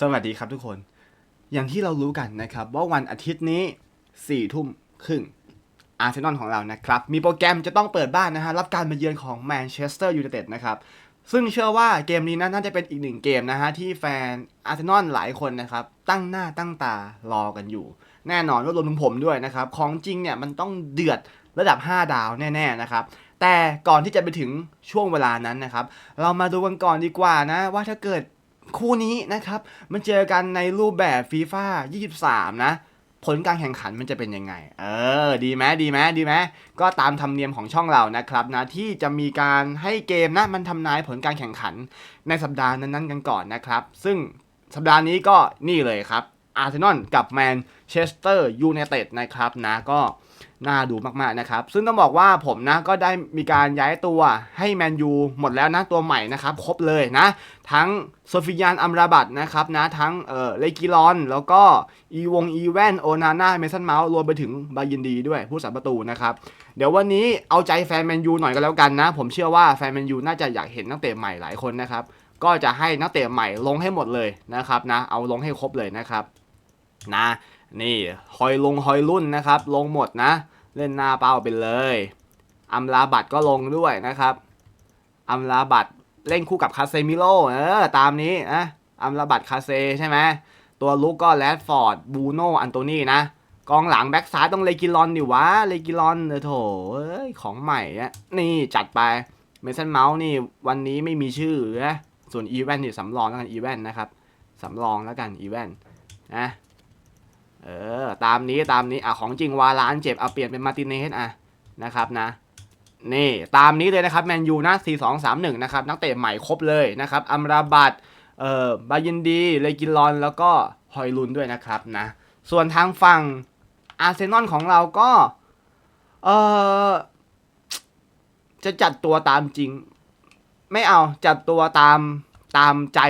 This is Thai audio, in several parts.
สวัสดีครับทุกคน อย่างที่เรารู้กันนะครับว่าวันอาทิตย์นี้4ี่ทุ่มครึ่งอาร์เซนอลของเรานะครับ มีโปรแกรมจะต้องเปิดบ้านนะฮะ รับการมาเยือนของแมนเชสเตอร์ยูไนเต็ดนะครับ ซึ่งเชื่อว่าเกมนี้นะน่าจะเป็นอีกหนึ่งเกมนะฮะ ที่แฟนอาร์เซนอลหลายคนนะครับ ตั้งหน้าตั้งตารอกันอยู่ แน่นอนว่ารวมถึงผมด้วยนะครับ ของจริงเนี่ยมันต้องเดือดระดับ 5 ดาวแน่ ๆ นะครับ แต่ก่อนที่จะไปถึงช่วงเวลานั้นนะครับ เรามาดูกันก่อนดีกว่านะ ว่าถ้าเกิด คู่นี้นะครับ มันเจอกันในรูปแบบฟีฟ่า23 นะ ผลการแข่งขันมันจะเป็นยังไง เออ ดีไหมดีไหมดีไหมก็ตามธรรมเนียมของช่องเรานะครับนะ ที่จะมีการให้เกมนะ มันทำนายผลการแข่งขันในสัปดาห์นั้นๆกันก่อนนะครับ ซึ่งสัปดาห์นี้ก็นี่เลยครับอาร์เซนอลกับแมนเชสเตอร์ยูไนเต็ดนะครับนะก็ น่าดูมากๆนะครับ ซึ่งต้องบอกว่าผมนะก็ได้มีการย้ายตัวให้แมนยูหมดแล้วนะตัวใหม่นะครับ ครบเลยนะ ทั้งโซฟิยานอัมราบัตนะครับนะทั้งเอ่อเลกิลอน แล้วก็อีวงอีแวนโอนาน่าเมสันเมาส์รวมไปถึงบายินดีด้วยผู้สาประตูนะครับ เดี๋ยววันนี้เอาใจแฟนแมนยูหน่อยก็แล้วกันนะ ผมเชื่อว่าแฟนแมนยูน่าจะอยากเห็นนักเตะใหม่หลายคนนะครับก็จะให้นักเตะใหม่ลงให้หมดเลยนะครับนะเอาลงให้ครบเลยนะครับนะ นี่ฮอยลงฮอยรุ่นนะครับ ลงหมดนะ เล่นหน้าเป้าไปเลยอัมลาบัตก็ลงด้วยนะครับอัมลาบัตเล่นคู่กับคาเซมิโลเออตามนี้นะอัมลาบัตคาเซใช่ไหมตัวลุกก็แรดฟอร์ดบูโนอันโตนีนะกองหลังแบ็กซ้ายต้องเลกิลอนดิวะเลกิลอนเออโถเอ้ยของใหม่อะนี่จัดไปเมสันเมาส์นี่วันนี้ไม่มีชื่อนะส่วนอีแวนนี่สำรองแล้วกันอีแวนนะครับสำรองแล้วกันอีแวนนะ เออ ตามนี้ตามนี้อะของจริงวาลานเจ็บเอาเปลี่ยนเป็นมาติเนสอะนะครับนะนี่ตามนี้เลยนะครับแมนยูนะ4 2 3 1นะครับนักเตะใหม่ครบเลยนะครับอัมราบัตเอ่อบายินดีเลกินลอน แล้วก็ฮอยลุนด้วยนะครับนะส่วนทางฝั่งอาร์เซนอลของเราก็เออจะจัดตัวตามจริง ไม่เอาจัดตัวตามตามใจ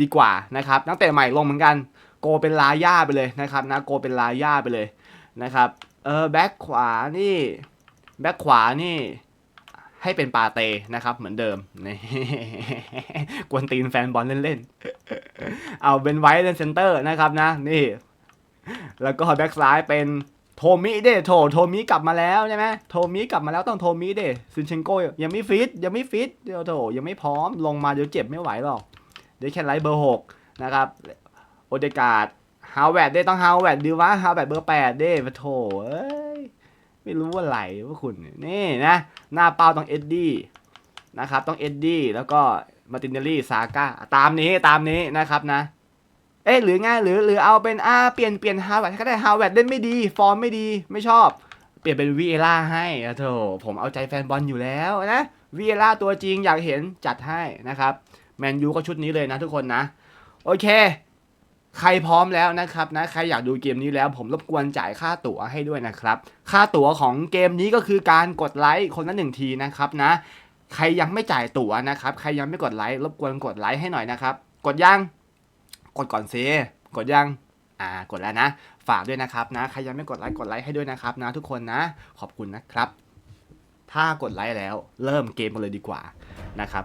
ดีกว่านะครับนักเตะใหม่ลงเหมือนกัน โกเป็นลาย่าไปเลยนะครับนะโกเป็นลาย่าไปเลยนะครับเออแบ็คขวานี่แบ็คขวานี่ให้เป็นปาเตนะครับเหมือนเดิมนี่กวนตีนแฟนบอลเล่นๆ เอาเป็นไว้เล่นเซนเตอร์นะครับนะนี่ แล้วก็แบ็คซ้ายเป็นโทมิเด้โถโทมิกลับมาแล้วใช่ไหมโทมิกลับมาแล้วต้องโทมิเด้ซินเชนโกยังไม่ฟิตยังไม่ฟิตเดี๋ยวโถยังไม่พร้อมลงมาเดี๋ยวเจ็บไม่ไหวหรอก เดี๋ยวแค่ไลท์เบอร์หกนะครับ โอเดกาดฮาวเวดได้ต้องฮาวเวดดีวะฮาวเวดเบอร์แปดเด้ปะโถเอ้ยไม่รู้ว่าไหลว่าคุณนี่นะ หน้าเป้าต้องเอ็ดดี้นะครับต้องเอ็ดดี้แล้วก็มาตินเนลลี่ซาก้าตามนี้ตามนี้นะครับนะ เอ๊ะหรือไงหรือหรือเอาเป็นอ่าเปลี่ยนเปลี่ยนฮาวเวดก็ได้ฮาวเวดเล่นไม่ดี ฟอร์มไม่ดีไม่ชอบ เปลี่ยนเป็นวีเอล่าให้อะโถผมเอาใจแฟนบอลอยู่แล้วนะวีเอล่าตัวจริงอยากเห็นจัดให้นะครับแมนยูก็ชุดนี้เลยนะทุกคนนะ โอเค ใครพร้อมแล้วนะครับนะใครอยากดูเกมนี้แล้ว ผมรบกวนจ่ายค่าตั๋วให้ด้วยนะครับ ค่าตั๋วของเกมนี้ก็คือการกดไลค์คนละหนึ่งทีนะครับนะ ใครยังไม่จ่ายตั๋วนะครับใครยังไม่กดไลค์รบกวนกดไลค์ให้หน่อยนะครับ กดยังกดก่อนเซกดยังอ่ากดแล้วนะ ฝากด้วยนะครับนะใครยังไม่กดไลค์กดไลค์ให้ด้วยนะครับนะทุกคนนะขอบคุณนะครับ ถ้ากดไลค์แล้วเริ่มเกมกันเลยดีกว่านะครับ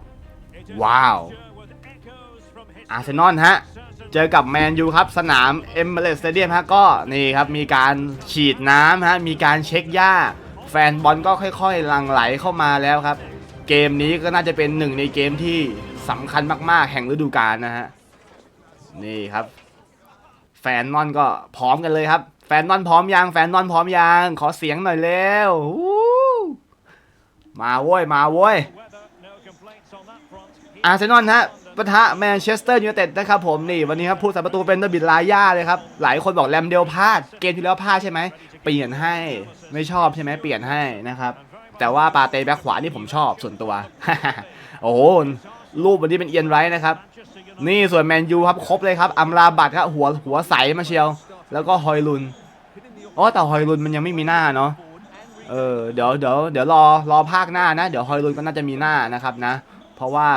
ว้าวอาร์เซนอลฮะ เจอกับแมนยูครับ สนามเอมเบรสสเตเดียมฮะก็นี่ครับมีการฉีดน้ำฮะมีการเช็คหญ้า แฟนบอลก็ค่อยๆหลั่งไหลเข้ามาแล้วครับ เกมนี้ก็น่าจะเป็นหนึ่งในเกมที่สำคัญมากๆ แห่งฤดูกาลนะฮะนี่ครับ แฟนนอนก็พร้อมกันเลยครับ แฟนนอนพร้อมยังแฟนนอนพร้อมยังขอเสียงหน่อยเร็วมาโว้ยมาโว้ยอาร์เซนอลฮะ ปะทะแมนเชสเตอร์ยูไนเต็ดนะครับผมนี่วันนี้ครับผู้สาประตูเป็นดบิดลาย่าเลยครับ หลายคนบอกแรมเดลพลาด เกมที่แล้วพลาดใช่ไหมเปลี่ยนให้ไม่ชอบใช่ไหมเปลี่ยนให้นะครับ แต่ว่าปาเต้แบ็คขวานี่ผมชอบส่วนตัว โอ้โหรูปวันนี้เป็นเอียนไรท์นะครับ นี่ส่วนแมนยูครับครบเลยครับอัมราบัตครับหัวหัวใสมาเชียว แล้วก็ฮอยลุนอ๋อแต่ฮอยลุนมันยังไม่มีหน้าเนาะเออเดี๋ยวเดี๋ยวเดี๋ยวรอรอภาคหน้านะ เดี๋ยวฮอยลุนก็น่าจะมีหน้านะครับนะ เพราะว่า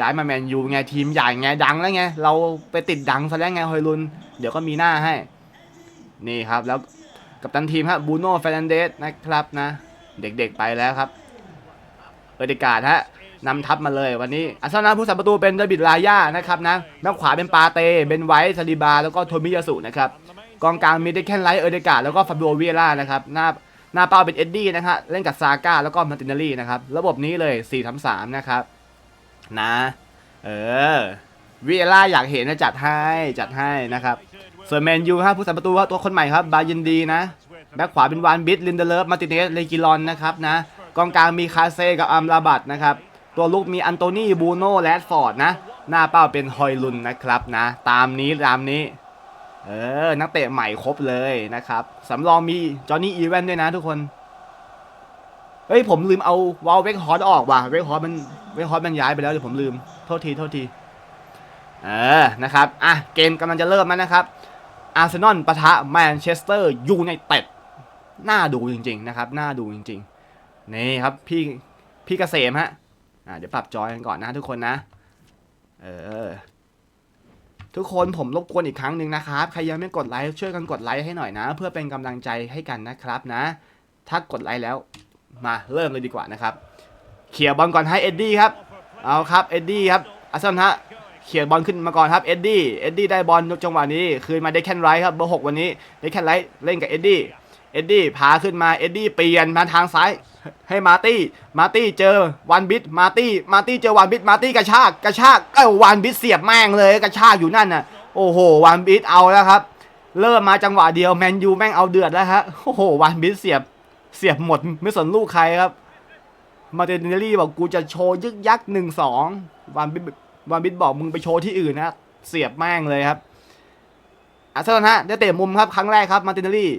ย้ายมาแมนยูไงทีมใหญ่ไงดังแล้วไงเราไปติดดังซะแล้วไงฮอยลุน เดี๋ยวก็มีหน้าให้ นี่ครับแล้วกับตันทีมฮะบูโน่เฟรนันเดสนะครับนะ เด็กๆไปแล้วครับเอเดการ์ดฮะนำทัพมาเลยวันนี้อาร์เซนอลผู้สัประตูเป็นเดวิดลาย่านะครับนะด้านขวาเป็นปาเต้เบนไวท์ซาลิบา แล้วก็โทมิยาสุนะครับกองกลางมีเดคแคนไลท์เอเดกาดแล้วก็ฟาบิโอเวียร่านะครับหน้าหน้าเป้าเป็นเอ็ดดี้นะครับเล่นกับซาก้าแล้วก็มาตินเนลลี่นะครับระบบนี้เลย4 3 3นะครับ นะ เออเวียร่าอยากเห็นนะจัดให้จัดให้นะครับ ส่วนแมนยูครับผู้สัมประตูว่าตัวคนใหม่ครับ บายินดีนะ แบ็คขวาเป็นวานบิทลินเดเลฟมาติเนสเลกิลอนนะครับนะกองกลางมีคาเซ่กับอัมราบัตนะครับ ตัวลุกมีอันโตนีบูโน่แรดฟอร์ดนะ หน้าเป้าเป็นฮอยลุนนะครับนะ ตามนี้ตามนี้ เออ นักเตะใหม่ครบเลยนะครับสำรองมีจอห์นนี่อีเวนด้วยนะทุกคน เฮ้ยผมลืมเอาวอลเวกฮอตออกว่ะเวกฮอตมันเวกฮอตมันย้ายไปแล้วเดี๋ยวผมลืมโทษทีโทษทีเออนะครับอะเกมกำลังจะเริ่มแล้วนะครับอาร์เซนอลปะทะแมนเชสเตอร์ยูไนเต็ดน่าดูจริง ๆ นะครับน่าดูจริง ๆ นี่ครับพี่พี่เกษมฮะอ่าเดี๋ยวปรับจอยกันก่อนนะทุกคนนะ เออทุกคนผมรบกวนอีกครั้งหนึ่งนะครับ ใครยังไม่กดไลค์ช่วยกันกดไลค์ให้หน่อยนะ เพื่อเป็นกำลังใจให้กันนะครับนะ ถ้ากดไลค์แล้ว มาเริ่มเลยดีกว่านะครับเขี่ยบอลก่อนให้เอ็ดดี้ครับเอาครับเอ็ดดี้ครับอาร์เซนอลฮะเขี่ยบอลขึ้นมาก่อนครับเอ็ดดี้เอ็ดดี้ได้บอลจังหวะนี้คืนมาได้แคนไรท์ครับเบอร์หกวันนี้ได้แคนไรท์เล่นกับเอ็ดดี้เอ็ดดี้พาขึ้นมาเอ็ดดี้เปลี่ยนมาทางซ้ายให้มาร์ตี้มาร์ตี้เจอวันบิทมาร์ตี้มาร์ตี้เจอวันบิทมาร์ตี้กระชากกระชากเอ้าวันบิทเสียบแม่งเลยกระชากอยู่นั่นน่ะโอ้โหวันบิทเอาแล้วครับ เริ่มมาจังหวะเดียวแมนยูแม่งเอาเดือดแล้วฮะโอ้โหวันบิทเสียบ เสียบหมดไม่สนลูกใครครับ มาเตเนลลี่บอกกูจะโชว์ยึกยักหนึ่งสองวันบิทวันบิทบอกมึงไปโชว์ที่อื่นนะเสียบแม่งเลยครับอาร์เซนอลฮะได้เตะมุมครับครั้งแรกครับมาร์ตินเนลลี่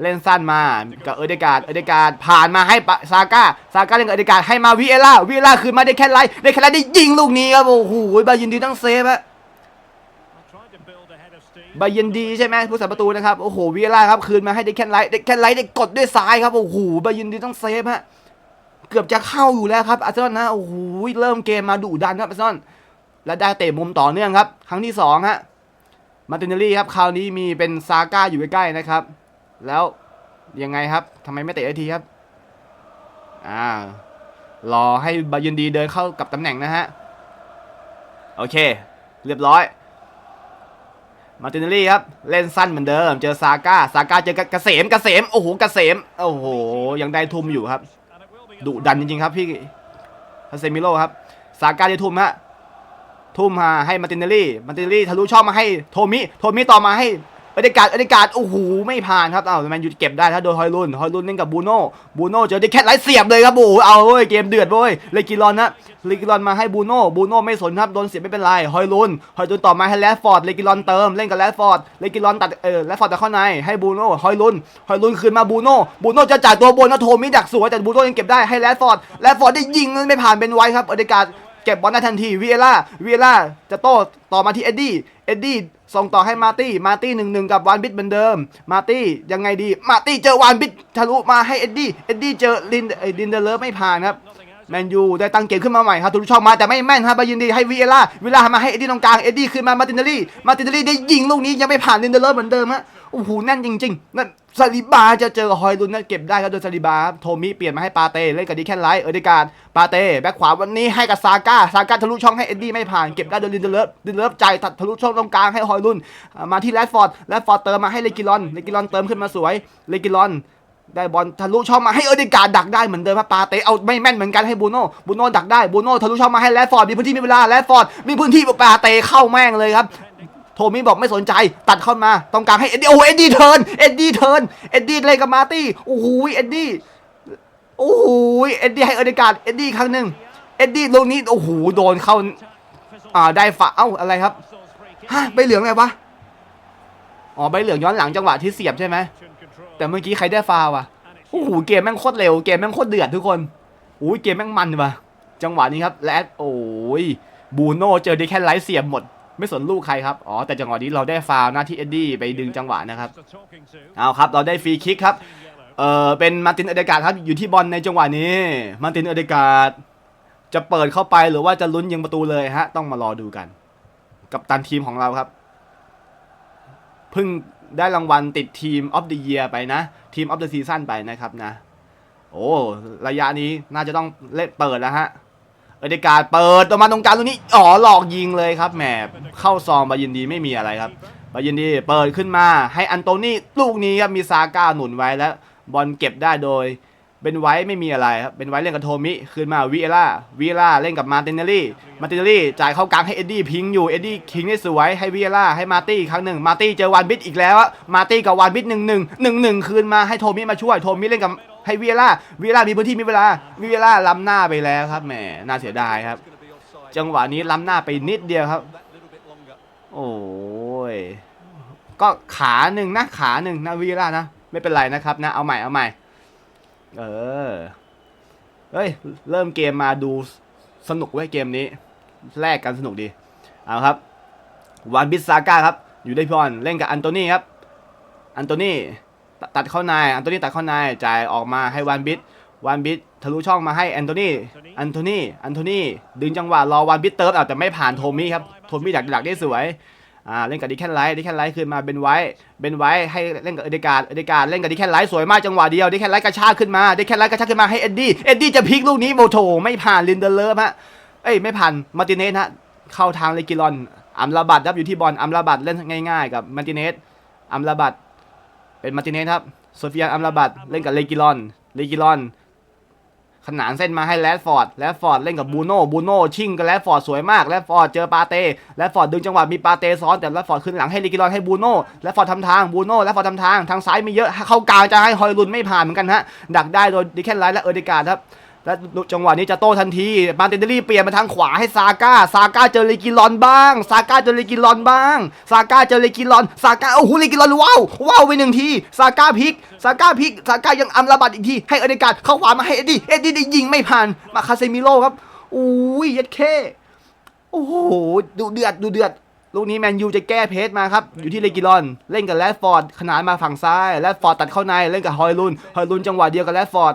เล่นสั้นมากับเอเดการ์ดเอเดการ์ดผ่านมาให้ปะซาก้าซาก้าเล่นกับเอเดการ์ดให้มาวิเอล่าวิเอล่าคืนมาได้แค่ไลได้แค่ไลได้ยิงลูกนี้ครับโอ้โหบายินดีต้องเซฟอะ บายินดีใช่ไหมผู้สัประตูนะครับ โอ้โหวิล่าครับคืนมาให้ได้แค่ไลท์ได้แค่ไลท์ได้กดด้วยซ้ายครับ โอ้โหบายินดีต้องเซฟฮะ เกือบจะเข้าอยู่แล้วครับอาร์เซนอลนะ โอ้โหเริ่มเกมมาดุดันครับอาร์เซนอลและได้เตะมุมต่อเนื่องครับ ครั้งที่สองฮะ มาตินเนลลี่ครับ คราวนี้มีเป็นซาก้าอยู่ใกล้ๆนะครับ แล้วยังไงครับทำไมไม่เตะทีครับ อ่ารอให้บายันดีเดินเข้ากับตำแหน่งนะฮะ โอเค เรียบร้อย มาร์ตินเนลี่ครับ เล่นสั้นเหมือนเดิม เจอซาก้าซาก้าเจอเกษมเกษมโอ้โหเกษมโอ้โหยังได้ทุ่มอยู่ครับดุดันจริงๆครับพี่คาเซมิโลครับซาก้าได้ทุ่มฮะทุ่มมาให้มาร์ตินเนลี่มาร์ตินเนลลี่ทะลุช่องมาให้โทมิโทมิต่อมาให้ เอเดการ์ดเอเดการ์ดโอ้โหไม่ผ่านครับเอาแมนยูเก็บได้ถ้าโดนฮอยลุนฮอยลุนเล่นกับบูโน่บูโน่เจอดิแคทไลท์เสียบเลยครับโอ้โหเอาเว้ยเกมเดือดเว้ยเลกิลอนนะเลกิลอนมาให้บูโน่บูโน่ไม่สนครับโดนเสียบไม่เป็นไรฮอยลุนฮอยลุนต่อมาให้แรดฟอร์ดเลกิลอนเติมเล่นกับแรดฟอร์ดเลกิลอนตัดเออแรดฟอร์ดตัดเข้าในให้บูโน่ฮอยลุนฮอยลุนคืนมาบูโน่บูโน่จะจ่ายตัวบนนะโทมิดักสวยแต่บูโน่ยังเก็บได้ให้แรดฟอร์ดแรดฟอร์ดได้ยิงไม่ผ่านเป็นไวครับเอเดการ์ดเก็บบอลได้ทันทีวีเอล่าวีเอล่าจะโต้ต่อมาที่เอ็ดดี้เอ็ดดี้ ส่งต่อให้มาร์ตี้ มาร์ตี้หนึ่งหนึ่งกับวานบิทเหมือนเดิม มาร์ตี้ยังไงดี มาร์ตี้เจอวานบิททะลุมาให้เอ็ดดี้ เอ็ดดี้เจอลินเอ้ยลินเดเลอร์ไม่ผ่านครับ แมนยูได้ตั้งเกมขึ้นมาใหม่ครับทะลุช่องมาแต่ไม่แม่นครับบายินดีให้วีเอล่าวีเอล่ามาให้เอ็ดดี้ตรงกลางเอ็ดดี้ขึ้นมามาตินเนลลี่มาตินเนลลี่ได้ยิงลูกนี้ยังไม่ผ่านลินเดเลอร์เหมือนเดิมฮะโอ้โหแน่นจริงๆนั่นซาลิบาจะเจอฮอยลุนนั่นเก็บได้ครับโดยซาลิบาครับโทมิเปลี่ยนมาให้ปาเต้เล่นกับดิแคนไลท์เออเดการ์ดปาเต้แบ็คขวาวันนี้ให้กับซาก้าซาก้าทะลุช่องให้เอ็ดดี้ไม่ผ่านเก็บได้โดยลินเดเลฟลินเดเลฟใจตัดทะลุช่องตรงกลางให้ฮอยลุนมาที่แรดฟอร์ดแรดฟอร์ดเติมมาให้เลกิลอนเลกิลอนเติมขึ้นมาสวยเลกิลอน ได้บอลทะลุช่องมาให้เออเดการดักได้เหมือนเดิมครับปาเต้เอาไม่แม่นเหมือนกันให้บูโน่บูโน่ดักได้บูโน่ทะลุช่องมาให้แรดฟอร์ดมีพื้นที่มีเวลาแรดฟอร์ดมีพื้นที่ปาเต้เข้าแม่งเลยครับโทมี่บอกไม่สนใจตัดเข้ามาต้องการให้เอ็ดดี้โอ้เอ็ดดี้เทิร์นเอ็ดดี้เทิร์นเอ็ดดี้เล่นกับมาร์ตี้โอ้โหเอ็ดดี้โอ้โหเอ็ดดี้ให้เออเดการเอ็ดดี้ครั้งหนึ่งเอ็ดดี้ลูกนี้โอ้โหโดนเข้าอ่าได้ฝาเอ้าอะไรครับฮะใบเหลืองไงวะอ๋อใบเหลืองย้อนหลังจังหวะที่เสียบใช่ไหม แต่เมื่อกี้ใครได้ฟาวล์วะโอ้โหเกมแม่งโคตรเร็วเกมแม่งโคตรเดือดทุกคนโอ้ยเกมแม่งมันว่ะจังหวะนี้ครับและโอ้ยบูโน่เจอดิแค่ไลท์เสียบหมด ไม่สนลูกใครครับอ๋อแต่จังหวะนี้เราได้ฟาวหน้าที่เอ็ดดี้ไปดึงจังหวะนะครับเอาครับเราได้ฟรีคิกครับเออเป็นมาตินเอเดกาดครับอยู่ที่บอลในจังหวะนี้มาตินเอเดกาดจะเปิดเข้าไปหรือว่าจะลุ้นยิงประตูเลยฮะ ต้องมารอดูกัน กับตันทีมของเราครับ เพิ่ง ได้รางวัลติดทีมออฟเดอะเยียไปนะ ทีมออฟเดอะซีซั่นไปนะครับนะ โอ้ระยะนี้น่าจะต้องเล่นเปิดแล้วฮะ เอเดการเปิดออกมาตรงกลางตรงนี้ อ๋อหลอกยิงเลยครับแหมเข้าซองบายินดีไม่มีอะไรครับบายินดีเปิดขึ้นมาให้อันโตนี่ลูกนี้ครับมีซาก้าหนุนไว้แล้วบอลเก็บได้โดย เบนไว้ไม่มีอะไรครับเบนไว้เล่นกับโทมิคืนมาวิเอล่าวิเอล่าเล่นกับมาตินเนลลี่มาตินเนลลี่จ่ายเข้ากลางให้เอ็ดดี้พิงอยู่เอ็ดดี้คิงได้สวยให้วิเอล่าให้มาตี้อีกครั้งหนึ่งมาตี้เจอวานบิดอีกแล้วมาตี้กับวานบิดหนึ่งหนึ่งหนึ่งหนึ่งคืนมาให้โทมิมาช่วยโทมิเล่นกับให้วิเอล่าวิเอล่ามีพื้นที่มีเวลาวิเอล่าล้ำหน้าไปแล้วครับแหมน่าเสียดายครับ จังหวะนี้ล้ำหน้าไปนิดเดียวครับ โอ้ยก็ขาหนึ่งนะขาหนึ่งนะวีล่านะ ไม่เป็นไรนะครับนะเอาใหม่เอาใหม่ เออ เฮ้ย เริ่มเกมมาดูสนุกเว้ยเกมนี้ แลกกันสนุกดี เอาครับ วานบิสซาก้าครับ อยู่ได้พอนเล่นกับอันโตนี่ครับ อันโตนี่ตตัดเข้าในอันโตนี่ตัดเข้าในจ่ายออกมาให้วานบิสวานบิสทะลุช่องมาให้แอนโทนีอันโทนีอันโทนีดึงจังหวะรอวันบิทเติร์ฟอาจจะไม่ผ่านโทมี่ครับ โทมี่ดักดักได้สวย อ่าเล่นกับดิแคนไลท์ดิแคนไลท์คืนมาเบนไว้เบนไว้ให้เล่นกับเอเดการ์เอเดการ์เล่นกับดิแคนไลท์สวยมากจังหวะเดียวดิแคนไลท์กระชากขึ้นมาดิแคนไลท์กระชากขึ้นมาให้เอ็ดดี้เอ็ดดี้จะพลิกลูกนี้โมโถไม่ผ่านลินเดอร์เลฟฮะเอ้ยไม่ผ่านมาร์ติเนสฮะเข้าทางเลกิลอนอัมราบัตครับอยู่ที่บอลอัมราบัตเล่นง่ายๆ กับมาร์ติเนสอัมราบัตเป็นมาร์ติเนสครับโซเฟียอัมราบัตเล่นกับเลกิลอนเลกิลอน ขนานเส้นมาให้แรดฟอร์ดแรดฟอร์ดเล่นกับบูโน่บูโน่ชิงกับแรดฟอร์ดสวยมากแรดฟอร์ดเจอปาเต้แรดฟอร์ดดึงจังหวะมีปาเต้ซ้อนแต่แรดฟอร์ดขึ้นหลังให้ลิกิลอนให้บูโน่แรดฟอร์ดทำทางบูโน่แรดฟอร์ดทำทางทางซ้ายมีเยอะเข้ากลางจะให้ฮอยลุนไม่ผ่านเหมือนกันฮะดักได้โดยดิแคนไลท์และเออร์ดิการ์ดครับ และจังหวะนี้จะโต้ทันทีมาร์ตินเดลลี่เปลี่ยนมาทางขวาให้ซาก้า ซาก้าเจอเลกิลอนบ้าง ซาก้าเจอเลกิลอนบ้าง ซาก้าเจอเลกิลอน ซาก้าโอ้โหเลกิลอนว้าว ว้าวไปหนึ่งที ซาก้าพลิก ซาก้าพลิก ซาก้ายังอัมระบัดอีกที ให้อเดการ์ดเข้าขวามาให้เอ็ดดี้ เอ็ดดี้ได้ยิงไม่ผ่าน มาคาเซมิโร่ครับ อุ้ยยัดเคโอ้โห ดูเดือด ดูเดือด ลูกนี้แมนยูจะแก้เพจมาครับ อยู่ที่เลกิลอน เล่นกับแรดฟอร์ด ขนานมาฝั่งซ้าย แรดฟอร์ดตัดเข้าใน เล่นกับฮอยลุน ฮอยลุนจังหวะเดียวกับแรดฟอร์ด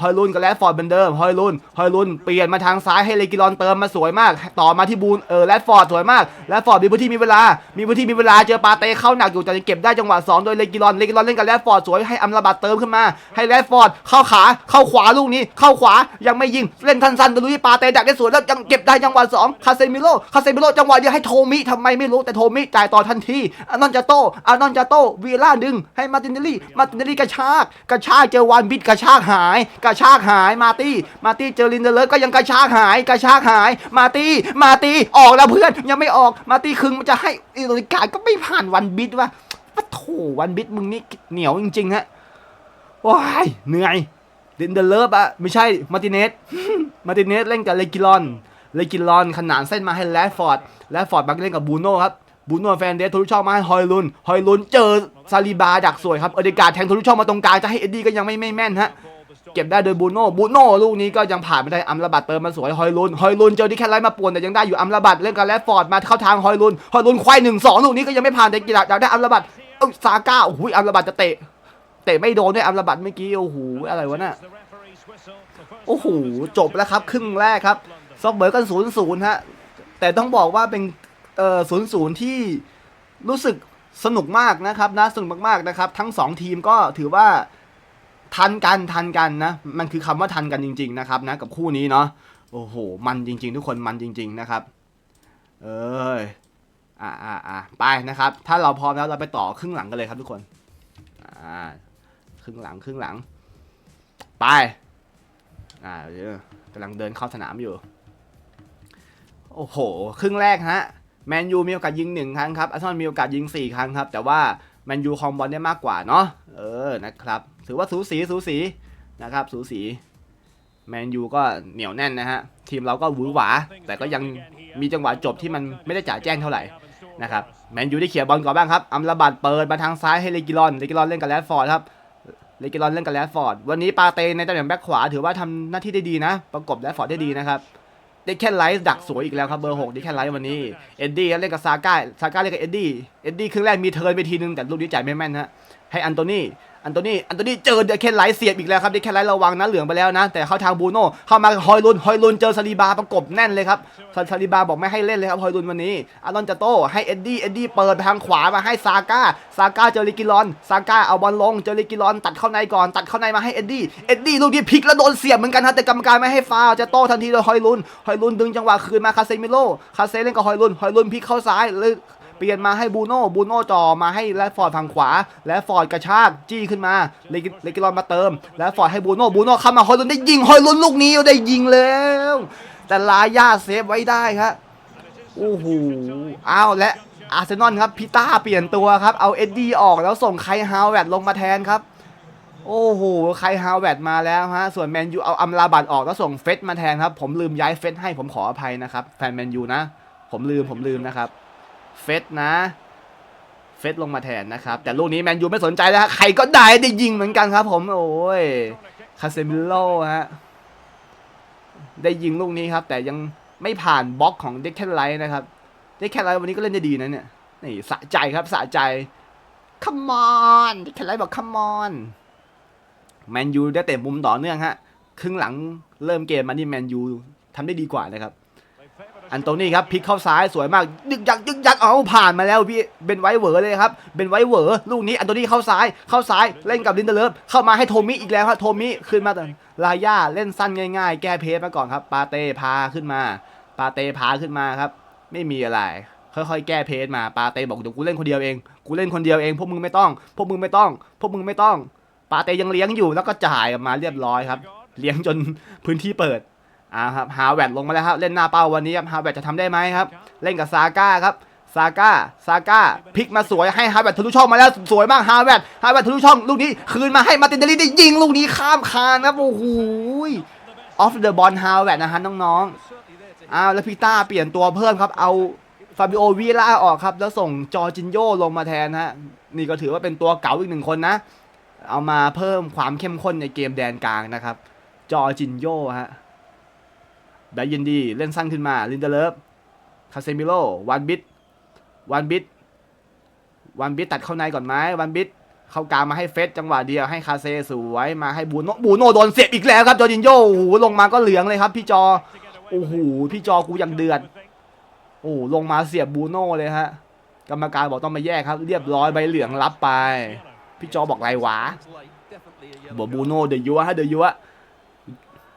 ฮอยลุนกับแรดฟอร์ดเหมือนเดิมฮอยลุนฮอยลุนเปลี่ยนมาทางซ้ายให้เลกิลอนเติมมาสวยมาก ต่อมาที่บูนเออแรดฟอร์ดสวยมากแรดฟอร์ดมีพื้นที่มีเวลา มีพื้นที่มีเวลาเจอปาเต้เข้าหนักอยู่แต่ยังเก็บได้จังหวะสองโดยเลกิลอนเลกิลอนเล่นกับแรดฟอร์ดสวยให้อัมราบัตเติมขึ้นมาให้แรดฟอร์ดเข้าขาเข้าขวาลูกนี้ เข้าขวายังไม่ยิงเล่นทันๆแต่ลุยปาเต้ดักได้สวยแล้วยังเก็บได้จังหวะสองคาเซมิโลคาเซมิโลจังหวะเดียวให้โทมิทำไมไม่รู้แต่โทมิจ่ายต่อทันทีอานอนจาโตอานอนจาโตวีล่าดึงให้มาตินเนลลี่มาตินเนลลี่กระชากกระชากเจอวานบิดกระชากหายกระชากหายมาตี้มาตี้เจอลินเดอร์เลฟก็ยังกระชากหายกระชากหายมาตี้มาตี้ออกแล้วเพื่อนยังไม่ออกมาตี้คึงมันจะให้อิโรนิการก็ไม่ผ่านวันบิดวะปะโถวันบิดมึงนี่เหนียวจริงๆฮะว้ายเหนื่อยลินเดอร์เลฟอะไม่ใช่มาร์ติเนสมาร์ติเนสเล่นกับเลกิลอนเลกิลอนขนานเส้นมาให้แรดฟอร์ดแรดฟอร์ดบักเล่นกับบูโน่ครับบูโน่แฟนเดสทะลุช่องมาให้ฮอยลุนฮอยลุนเจอซาลิบาดักสวยครับเอเดการ์ดแทงทะลุช่องมาตรงกลางจะให้เอ็ดดี้ก็ยังไม่ไม่แม่นฮะ เก็บได้โดยบูโน่บูโน่ลูกนี้ก็ยังผ่านไม่ได้อัมระบัดเติมมาสวยฮอยลุนฮอยลุนเจอที่แคทไลท์มาป่วนแต่ยังได้อยู่อัมระบัดเล่นกับแรดฟอร์ดมาเข้าทางฮอยลุนฮอยลุนควายหนึ่งสองลูกนี้ก็ยังไม่ผ่านแต่กีฬาอยากได้อัมระบัดเอ้าซาก้าโอ้โหอัมระบัดจะเตะเตะไม่โดนด้วยอัมระบัดเมื่อกี้โอ้โหอะไรวะน่ะโอ้โหจบแล้วครับ ครึ่งแรกครับซอกเบอร์กันศูนย์ศูนย์ฮะแต่ต้องบอกว่าเป็นเอ่อศูนย์ศูนย์ที่รู้สึกสนุกมากนะครับนะสนุกมากๆนะครับ ทั้งสองทีมก็ถือว่า ทันกันทันกันนะ มันคือคำว่าทันกันจริง ๆ นะครับนะกับคู่นี้เนาะโอ้โห มันจริง ๆ ทุกคนมันจริง ๆ นะครับ เอ้ยอ่าอ่าอ่าไปนะครับ ถ้าเราพร้อมแล้วเราไปต่อครึ่งหลังกันเลยครับทุกคนอ่าครึ่งหลังครึ่งหลัง ไปอ่าเดี๋ยวกำลังเดินเข้าสนามอยู่ โอ้โห ครึ่งแรกฮะแมนยูมีโอกาสยิงหนึ่งครั้งครับอาร์เซนอลมีโอกาสยิงสี่ครั้งครับ แต่ว่าแมนยูคองบอลได้มากกว่าเนาะเออนะครับ ถือว่าสูสีสูสีนะครับสูสีแมนยูก็เหนียวแน่นนะฮะทีมเราก็หวือหวา แต่ก็ยังมีจังหวะจบที่มันไม่ได้จ่าแจ้งเท่าไหร่นะครับแมนยูได้เขี่ยบอลก่อนบ้างครับอัมราบัตเปิดมาทางซ้ายให้เลกิลอนเลกิลอนเล่นกับแรดฟอร์ดครับเลกิลอนเล่นกับแรดฟอร์ดวันนี้ปาเตในตำแหน่งแบ็คขวา ถือว่าทำหน้าที่ได้ดีนะ ประกบแรดฟอร์ดได้ดีนะครับเดคแคนไลท์ดักสวยอีกแล้วครับเบอร์หกเดคแคนไลท์วันนี้เอ็ดดี้เล่นกับซาก้าซาก้าเล่นกับเอ็ดดี้เอ็ดดี้ครึ่งแรกมีเทิร์นไปทีนึงแต่ลูกนี้จ่ายไม่แม่นฮะให้อันโตนี่ อันโตนี่ อันโตนี่เจอเดคเคนไลท์เสียบอีกแล้วครับ เดคเคนไลท์ระวังนะเหลืองไปแล้วนะ แต่เข้าทางบูโน่ เข้ามาฮอยลุน ฮอยลุนเจอซาลีบาประกบแน่นเลยครับ ซาลีบาบอกไม่ให้เล่นเลยครับ ฮอยลุนวันนี้อารอนจาโตให้เอ็ดดี้ เอ็ดดี้เปิดไปทางขวามาให้ซาก้า ซาก้าเจอลิกิลอน ซาก้าเอาบอลลง เจอลิกิลอนตัดเข้าในก่อน ตัดเข้าในมาให้เอ็ดดี้ เอ็ดดี้ลูกนี้พลิกแล้วโดนเสียบเหมือนกันครับแต่กรรมการไม่ให้ฟาวจะโต้ทันทีโดยฮอยลุน ฮอยลุนดึงจังหวะคืนมาคาเซมิโลคาเซเล่นกับฮอยลุน ฮอยลุนพลิกเข้าซ้ายเลย ปลี่ยนมาให้บูโน่บูโน่จ่อมาให้แรดฟอร์ดฝั่งขวาและฟอร์ดกระชากจี้ขึ้นมาเลกิเลกิลอนมาเติมและฟอร์ดให้บูโน่บูโน่เข้ามาฮอยลุนได้ยิงฮอยลุนลูกนี้ได้ยิงแล้ว แต่ลาย่าเซฟไว้ได้ครับโอ้โหอ้าวและอาร์เซนอลครับพิต้าเปลี่ยนตัวครับเอาเอ็ดดี้ออกแล้วส่งไคฮาวแวดลงมาแทนครับโอ้โหไคฮาวแวดมาแล้วฮะส่วนแมนยูเอาอัมลาบัตออกแล้วส่งเฟสมาแทนครับผมลืมย้ายเฟสให้ผมขออภัยนะครับแฟนแมนยูนะ ผมลืมผมลืมนะครับ เฟสนะ เฟสลงมาแทนนะครับ แต่ลูกนี้แมนยูไม่สนใจแล้วฮะใครก็ได้ได้ยิงเหมือนกันครับผม โอ้ย คาเซมิโลฮะ ได้ยิงลูกนี้ครับ แต่ยังไม่ผ่านบล็อกของเด็กแคทไลท์นะครับ เด็กแคทไลท์วันนี้ก็เล่นได้ดีนะเนี่ย นี่สะใจครับสะใจ come on เด็กแคทไลท์บอก come on แมนยูได้เตะมุมต่อเนื่องฮะ ครึ่งหลังเริ่มเกมมานี่แมนยูทำได้ดีกว่านะครับ อันโตนี่ครับพลิกเข้าซ้ายสวยมากยึกยักยึกยักเอาผ่านมาแล้วพี่เป็นไว้เวอร์เลยครับเป็นไว้เวอร์ลูกนี้อันโตนี่เข้าซ้ายเข้าซ้ายเล่นกับลินเดเลฟเข้ามาให้โทมิอีกแล้วครับโทมิขึ้นมาแต่ลาย่าเล่นสั้นง่าย ๆ แก้เพสมาก่อนครับปาเต้พาขึ้นมา ปาเต้พาขึ้นมาครับ ไม่มีอะไร ค่อยๆ แก้เพสมาปาเต้บอกเดี๋ยวกูเล่นคนเดียวเองกูเล่นคนเดียวเองพวกมึงไม่ต้อง พวกมึงไม่ต้อง พวกมึงไม่ต้อง ปาเต้ยังเลี้ยงอยู่แล้วก็จ่ายออกมาเรียบร้อยครับ เลี้ยงจนพื้นที่เปิด อ่าครับฮาแวดลงมาแล้วครับเล่นหน้าเป้าวันนี้ครับฮาแวดจะทำได้ไหมครับ เล่นกับซาก้าครับซาก้าซาก้าพลิกมาสวยให้ฮาแวดทะลุช่องมาแล้วสวยมากฮาแวดฮาแวดทะลุช่องลูกนี้คืนมาให้มาตินเดลี่ได้ยิงลูกนี้ข้ามคานครับโอ้โหออฟเดอะบอลฮาแวดนะฮะน้องๆอ้าวแล้วพีต้าเปลี่ยนตัวเพิ่มครับเอาฟาบิโอวีล่าออกครับ แล้วส่งจอร์จินโยลงมาแทนฮะนี่ก็ถือว่าเป็นตัวเก๋าอีกหนึ่งคนนะ เอามาเพิ่มความเข้มข้นในเกมแดนกลางนะครับ จอร์จินโยฮะ ไดยินดี เล่นสั้นขึ้นมา ลินเดเลฟคาเซมิโลวันบิทวันบิทวันบิทตัดเข้าในก่อนไหมวันบิทเข้ากลางมาให้เฟสจังหวะเดียวให้คาเซสวยมาให้บูโนบูโนโดนเสียบอีกแล้วครับจอร์จินโยโอ้โหลงมาก็เหลืองเลยครับ พี่จอโอ้โหพี่จอกูยังเดือดโอ้ลงมาเสียบบูโนเลยฮะกรรมการบอกต้องมาแยกครับ เรียบร้อยใบเหลืองรับไป พี่จอบอกไรวะบอกบูโนเดยัวฮะเดยัว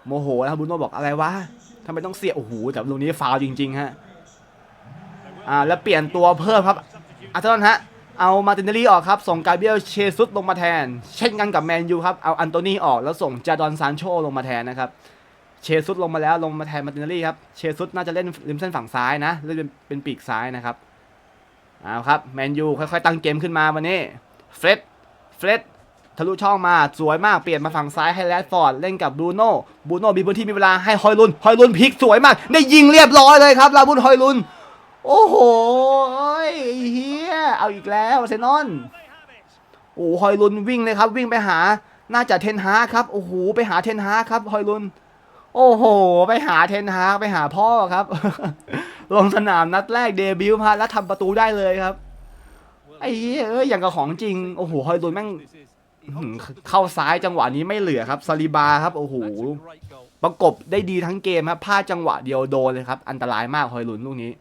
โมโหนะครับบูโนบอกอะไรวะ ทำไมต้องเสียโอ้โหแต่ลูกนี้ฟาวจริงๆฮะอ่าแล้วเปลี่ยนตัวเพิ่มครับอาร์เซนอลฮะเอามาตินเนลี่ออกครับ ส่งกาเบรียลเชซุสลงมาแทน เช่นกันกับแมนยูครับ เอาอันโตนีออกแล้วส่งจาดอนซานโชลงมาแทนนะครับ เชซุสลงมาแล้วลงมาแทนมาตินเนลี่ครับ เชซุสน่าจะเล่นริมเส้นฝั่งซ้ายนะเล่นเป็นเป็นปีกซ้ายนะครับ เอาครับ แมนยูค่อยๆ ตั้งเกมขึ้นมาวันนี้ เฟร็ดเฟร็ด ทะลุช่องมาสวยมากเปลี่ยนมาฝั่งซ้ายให้แรดฟอร์ดเล่นกับบรูโน่บรูโน่มีพื้นที่มีเวลาให้ฮอยลุนฮอยลุนพลิกสวยมาก ได้ยิงเรียบร้อยเลยครับลาบุนฮอยลุน โอ้โหเฮียเอาอีกแล้วเซนอลโอ้ฮอยลุนวิ่งเลยครับวิ่งไปหาน่าจะเทนฮาครับโอ้โหไปหาเทนฮาครับฮอยลุน โอ้โห ไปหาเทนฮาไปหาพ่อครับ ลงสนามนัดแรกเดบิวต์มาแล้วทำประตูได้เลยครับไอ้เฮียเอ้ยอย่างกับของจริงโอ้โหฮอยลุนแม่ง เข้าซ้ายจังหวะนี้ไม่เหลือครับซาลิบาครับโอ้โหประกบได้ดีทั้งเกมครับพลาดจังหวะเดียวโดนเลยครับ อันตรายมากฮอยลุนลูกนี้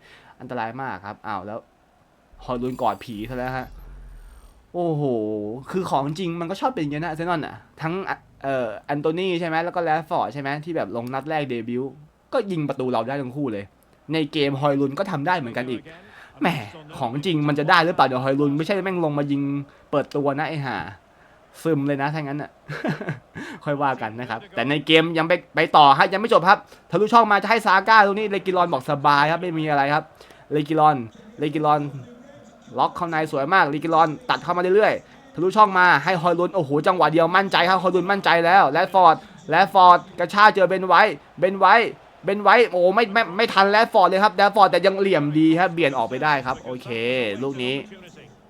อันตรายมากครับอ้าวแล้วฮอยลุนกอดผีซะแล้วฮะโอ้โห คือของจริงมันก็ชอบเป็นอย่างนี้นะเซนอลอะ ทั้งเอ่อแอนโทนีใช่ไหมแล้วก็แรดฟอร์ดใช่ไหมที่แบบลงนัดแรกเดบิวต์ก็ยิงประตูเราได้ทั้งคู่เลย ในเกมฮอยลุนก็ทำได้เหมือนกันอีกแหมของจริงมันจะได้หรือเปล่าเดี๋ยวฮอยลุนไม่ใช่แม่งลงมายิงเปิดตัวนะไอ้ห่า ซึมเลยนะถ้างั้นอะ ค่อยว่ากันนะครับ แต่ในเกมยังไปไปต่อฮะยังไม่จบครับทะลุช่องมาจะให้ซาก้าตรงนี้เลกิลอนบอกสบายครับไม่มีอะไรครับเลกิลอนเลกิลอน ล็อกเข้าในสวยมากเลกิลอน ตัดเข้ามาเรื่อยๆทะลุช่องมาให้ฮอยลุนโอ้โหจังหวะเดียวมั่นใจครับฮอยลุนมั่นใจแล้วแรดฟอร์ดแรดฟอร์ดกระชากเจอเบนไว้เบนไว้เบนไว้โอ้ไม่ไม่ไม่ทันแรดฟอร์ดเลยครับแรดฟอร์ดแต่ยังเหลี่ยมดีครับเบี่ยนออกไปได้ครับ โอเค ลูกนี้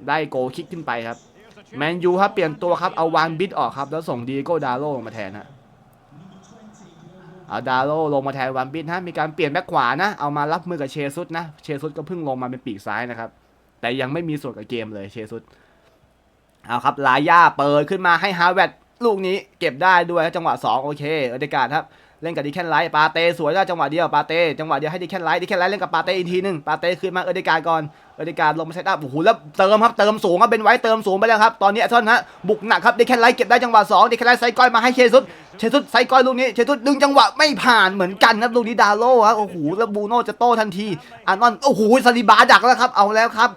ได้โกคิกขึ้นไปครับ แมนยูครับเปลี่ยนตัวครับเอาวานบิดออกครับแล้วส่งดีโก้ดาโลลงมาแทนฮะเอาดาโลลงมาแทนวานบิดฮะมีการเปลี่ยนแบ็คขวานะเอามารับมือกับเชซุสนะเชซุสก็เพิ่งลงมาเป็นปีกซ้ายนะครับแต่ยังไม่มีส่วนกับเกมเลยเชซุสเอาครับลาย่าเปิดขึ้นมาให้ฮาร์เวดลูกนี้เก็บได้ด้วยจังหวะ 2 โอเคเอเดการ์ดครับ เล่นกับดิแคนไลท์ปาเต้สวยได้จังหวะเดียวปาเต้จังหวะเดียวให้ดิแคนไลท์ดิแคนไลท์เล่นกับปาเต้อีกทีหนึงปาเต้ขึ้นมาเอเดการก่อนเอเดการลงมาเซตอัพโอ้โหแล้วเติมครับเติมสูงครับเป็นไว้เติมสูงไปแล้วครับตอนนี้ท่อนฮะบุกหนักครับดิแคนไลท์เก็บได้จังหวะ2ดิแคนไลท์ไซก้อยมาให้เชซุสเชซุสไซก้อยลูกนี้เชซุสดึงจังหวะไม่ผ่านเหมือนกันครับลูกนี้ดาโล่ครับโอ้โหแล้วบูโน่จะโต้ทันทีอานอนโอ้โหซาลิบาดักแล้วครับเอาแล้วครับ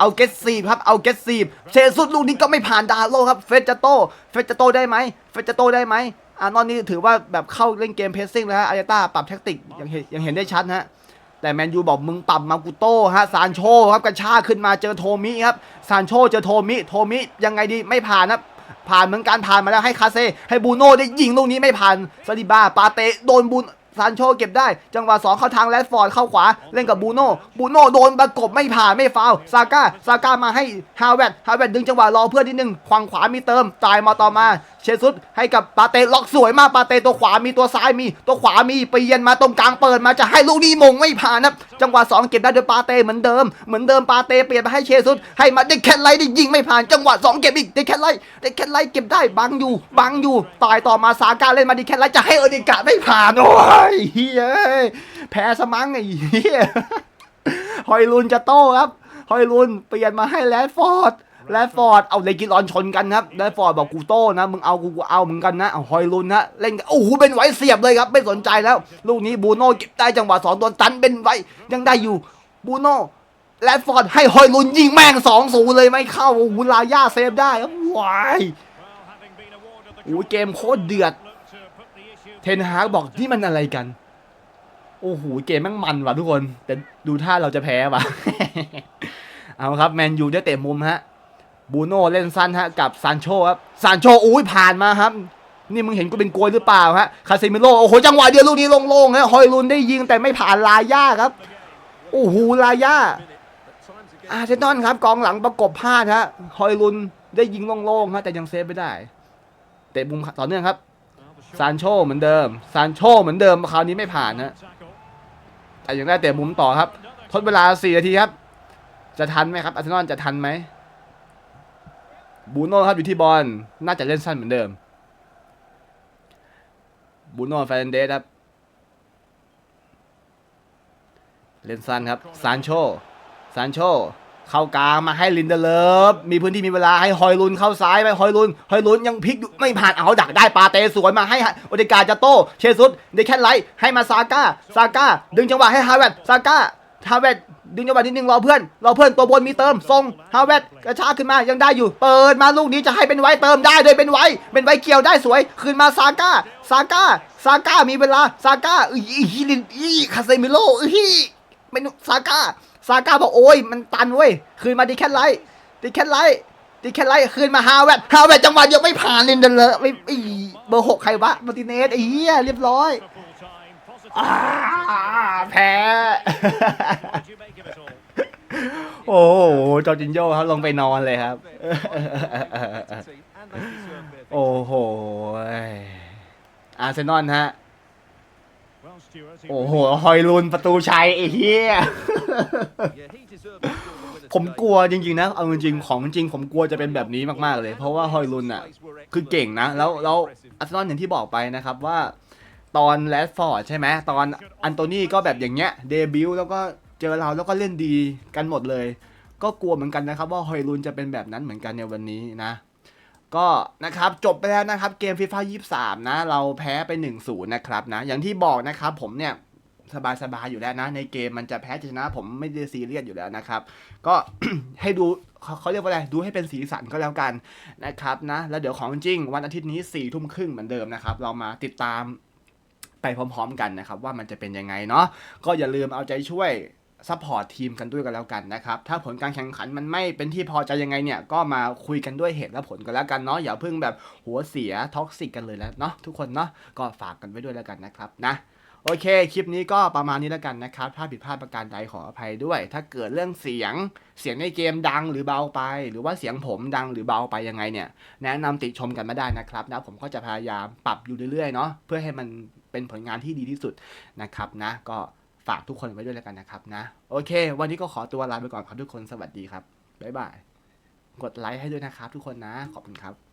เอาเกตซีครับ เอาเกตซีเชซุสลูกนี้ก็ไม่ผ่านดาโลครับ เฟสจะโต เฟสจะโตได้ไหม เฟสจะโตได้ไหม อานอนนี่ถือว่าแบบเข้าเล่นเกมเพสซิ่งแล้วฮะอายาต้าปรับแท็กติกยังเห็นยังเห็นได้ชัดฮะแต่แมนยูบอกมึงปรับมากุโต้ฮะซานโชครับกระชากขึ้นมาเจอโทมิครับซานโชเจอโทมิโทมิยังไงดีไม่ผ่านครับผ่านเหมือนกันผ่านมาแล้วให้คาเซ่ให้บูโน่ได้ยิงลูกนี้ไม่ผ่านซาดิบาปาเตโดนบูซานโชเก็บได้ จังหวะ2เข้าทางแรดฟอร์ดเข้าขวาเล่นกับบูโน่บูโน่โดนประกบไม่ผ่านไม่ฟาวซาก้าซาก้ามาให้ฮาวเวดฮาวเวดดึงจังหวะรอเพื่อนนิดนึงขวางขวามีเติมจ่ายมาต่อมา ชซุสให้กับปาเตล็อกสวยมากปาเตตัวขวามีตัวซ้ายมีตัวขวามีเปลี่ยนมาตรงกลางเปิดมาจะให้ลูกนี้มงไม่ผ่านนะจังหวะ2เก็บได้โดยปาเตเหมือนเดิมเหมือนเดิมปาเตเปลี่ยนมาให้เชซุสให้มาเด็กแคนไลท์ได้ยิงไม่ผ่านจังหวะ2เก็บอีกเด็กแคนไลท์เด็กแคนไลท์เก็บได้บังอยู่บังอยู่ต่อยต่อมาซาก้าเล่นมาดิแคนไลท์จะให้เอเดกาไม่ผ่านโอ้ยเฮ้ยแพ้สมังไอ้เหี้ยฮอยลุนจะโต้ครับฮอยลุนเปลี่ยนมาให้แรดฟอร์ด แรดฟอร์ดเอาเลกิลอนชนกันครับแรดฟอร์ดบอกกูโต้นะมึงเอากูกูเอาเหมือนกันนะเอาฮอยลุนนะเล่นโอ้โหเป็นไว้เสียบเลยครับไม่สนใจแล้ว ลูกนี้บูโน่เก็บได้จังหวะสองตัวตันเป็นไว้ยังได้อยู่บูโน่แรดฟอร์ดให้ฮอยลุนยิงแม่งสองศูนย์เลยไม่เข้าโอ้โหลาย่าเซฟได้ครับว้ายโอ้โหเกมโคตรเดือด เทนฮากบอกนี่มันอะไรกันโอ้โหเกมแม่งมันว่ะทุกคน แต่ดูท่าเราจะแพ้ว่ะ เอาครับ แมนยูได้เตะมุมฮะ บูโน่เล่นสั้นฮะกับซานโชครับซานโชอุ้ยผ่านมาครับ นี่มึงเห็นกูเป็นกลวยหรือเปล่าฮะคาเซมิโลโอ้โหจังหวะเดียวลูกนี้โล่งๆฮะฮอยลุนได้ยิงแต่ไม่ผ่านลาย่าครับโอ้โหลาย่าอาเซนอลครับกองหลังประกบพลาดฮะฮอยลุนได้ยิงโล่งๆฮะแต่ยังเซฟไม่ได้เตะมุมต่อเนื่องครับซานโชเหมือนเดิมซานโชเหมือนเดิมคราวนี้ไม่ผ่านฮะแต่ยังได้เตะมุมต่อครับ ทดเวลา 4 นาทีครับ จะทันไหมครับอาร์เซนอลจะทันไหม บูโน่ครับอยู่ที่บอลน่าจะเล่นสั้นเหมือนเดิมบูโน่แฟนเดสครับ เล่นสั้นครับซานโชซานโชเข้ากลางมาให้ลินเดเลฟมีพื้นที่มีเวลาให้ฮอยลุนเข้าซ้ายไปฮอยลุนฮอยลุนยังพลิกอยู่ไม่ผ่านเอาดักได้ปาเตสวนมาให้โอเดกาจะโตเชซุสเดแคนไลท์ให้มาซาก้าซาก้าดึงจังหวะให้ฮาเวตซาก้าฮาเวต ดึงจังหวะนิดนึงรอเพื่อนรอเพื่อนตัวบนมีเติมทรงฮาเวตกระชากขึ้นมายังได้อยู่ เปิดมาลูกนี้จะให้เป็นไว้เติมได้เลยเป็นไว้ เป็นไว้เกี่ยวได้สวยคืนมาซาก้าซาก้าซาก้ามีเวลาซาก้าอีอีลินอีคาเซมิโลอีเป็นซาก้าซาก้าบอกโอ้ยมันตันเว้ยคืนมาดิแคทไลท์ดิแคทไลท์ดิแคทไลท์คืนมาฮาวเวตฮาวเวตจังหวะเดียวไม่ผ่านลินเดเลอร์ไม่อ้เบอร์หกใครวะมาติเนสไอ้เหี้ยเรียบร้อยอ่าแพ้ โอ้โหจอร์จินโญ่ครับลงไปนอนเลยครับ โอ้โหอาร์เซนอลฮะ โอ้โห ฮอยลุนประตูชัยไอ้เหี้ย ผมกลัวจริงๆนะ เอาจริงๆของจริงผมกลัวจะเป็นแบบนี้มากๆเลย เพราะว่าฮอยลุนอะ คือเก่งนะ แล้วแล้วอาร์เซนอลอย่างที่บอกไปนะครับว่า ตอนแรดฟอร์ดใช่ไหมตอนอันโตนี่ก็แบบอย่างเงี้ยเดบิวต์แล้วก็ เจอเราแล้วก็เล่นดีกันหมดเลย ก็กลัวเหมือนกันนะครับ ว่าฮอยลุนจะเป็นแบบนั้นเหมือนกันในวันนี้นะ ก็นะครับจบไปแล้วนะครับเกมฟีฟ่า23นะ เราแพ้ไป1-0นะครับนะ อย่างที่บอกนะครับผมเนี่ยสบายๆอยู่แล้วนะ ในเกมมันจะแพ้จะชนะ ผมไม่ได้ซีเรียสอยู่แล้วนะครับ ก็ให้ดูเขาเขาเรียกว่าอะไรดูให้เป็นสีสันก็แล้วกันนะครับนะแล้วเดี๋ยวของจริง วันอาทิตย์นี้4ี่ทุ่มครึ่งเหมือนเดิมนะครับ เรามาติดตามไปพร้อมๆกันนะครับ ว่ามันจะเป็นยังไงเนาะก็อย่าลืมเอาใจช่วย ซัพพอร์ตทีมกันด้วยกันแล้วกันนะครับ ถ้าผลการแข่งขันมันไม่เป็นที่พอใจยังไงเนี่ย ก็มาคุยกันด้วยเหตุและผลกันแล้วกันเนาะอย่าเพิ่งแบบหัวเสียท็อกซิกกันเลยแล้วเนาะทุกคนเนาะก็ฝากกันไว้ด้วยแล้วกันนะครับนะโอเค คลิปนี้ก็ประมาณนี้แล้วกันนะครับ ถ้าผิดพลาดประการใดขออภัยด้วย ถ้าเกิดเรื่องเสียง เสียงในเกมดังหรือเบาไป หรือว่าเสียงผมดังหรือเบาไปยังไงเนี่ย แนะนำติชมกันมาได้นะครับนะ ผมก็จะพยายามปรับอยู่เรื่อยๆเนาะ เพื่อให้มันเป็นผลงานที่ดีที่สุดนะครับนะ ก็ ฝากทุกคนไว้ด้วยแล้วกันนะครับนะ โอเค วันนี้ก็ขอตัวลาไปก่อนครับทุกคนสวัสดีครับบ๊ายบายกดไลค์ให้ด้วยนะครับทุกคนนะขอบคุณครับ